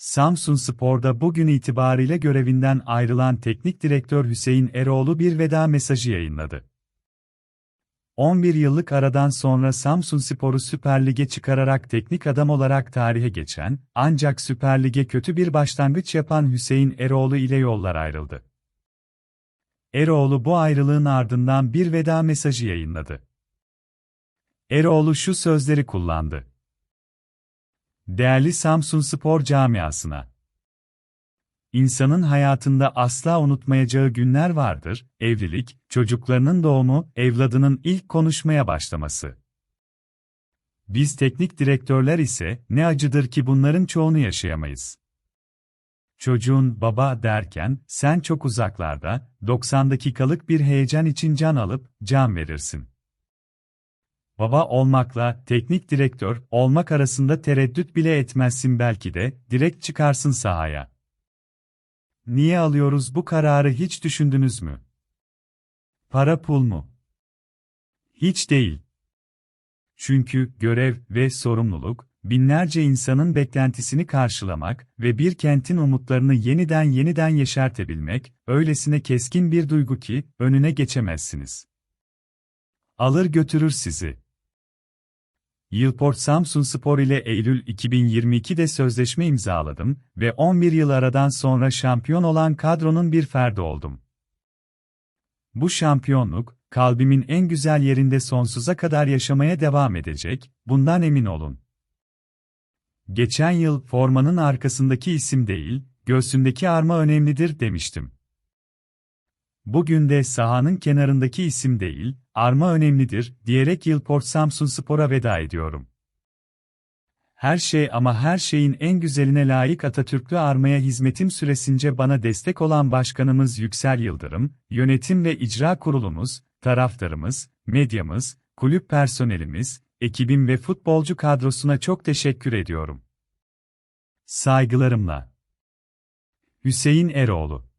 Samsun Spor'da bugün itibariyle görevinden ayrılan teknik direktör Hüseyin Eroğlu bir veda mesajı yayınladı. 11 yıllık aradan sonra Samsun Spor'u Süper Lig'e çıkararak teknik adam olarak tarihe geçen, ancak Süper Lig'e kötü bir başlangıç yapan Hüseyin Eroğlu ile yollar ayrıldı. Eroğlu bu ayrılığın ardından bir veda mesajı yayınladı. Eroğlu şu sözleri kullandı. Değerli Samsun Spor camiasına. İnsanın hayatında asla unutmayacağı günler vardır, evlilik, çocuklarının doğumu, evladının ilk konuşmaya başlaması. Biz teknik direktörler ise ne acıdır ki bunların çoğunu yaşayamayız. Çocuğun baba derken sen çok uzaklarda 90 dakikalık bir heyecan için can alıp can verirsin. Baba olmakla teknik direktör olmak arasında tereddüt bile etmezsin belki de direkt çıkarsın sahaya. Niye alıyoruz bu kararı hiç düşündünüz mü? Para pul mu? Hiç değil. Çünkü görev ve sorumluluk, binlerce insanın beklentisini karşılamak ve bir kentin umutlarını yeniden yeniden yeşertebilmek, öylesine keskin bir duygu ki, önüne geçemezsiniz. Alır götürür sizi. Yılport Samsun Spor ile Eylül 2022'de sözleşme imzaladım ve 11 yıl aradan sonra şampiyon olan kadronun bir ferdi oldum. Bu şampiyonluk, kalbimin en güzel yerinde sonsuza kadar yaşamaya devam edecek, bundan emin olun. Geçen yıl formanın arkasındaki isim değil, göğsündeki arma önemlidir demiştim. Bugün de sahanın kenarındaki isim değil, arma önemlidir, diyerek Yılport Samsun Spor'a veda ediyorum. Her şey ama her şeyin en güzeline layık Atatürklü armaya hizmetim süresince bana destek olan başkanımız Yüksel Yıldırım, yönetim ve icra kurulumuz, taraftarımız, medyamız, kulüp personelimiz, ekibim ve futbolcu kadrosuna çok teşekkür ediyorum. Saygılarımla. Hüseyin Eroğlu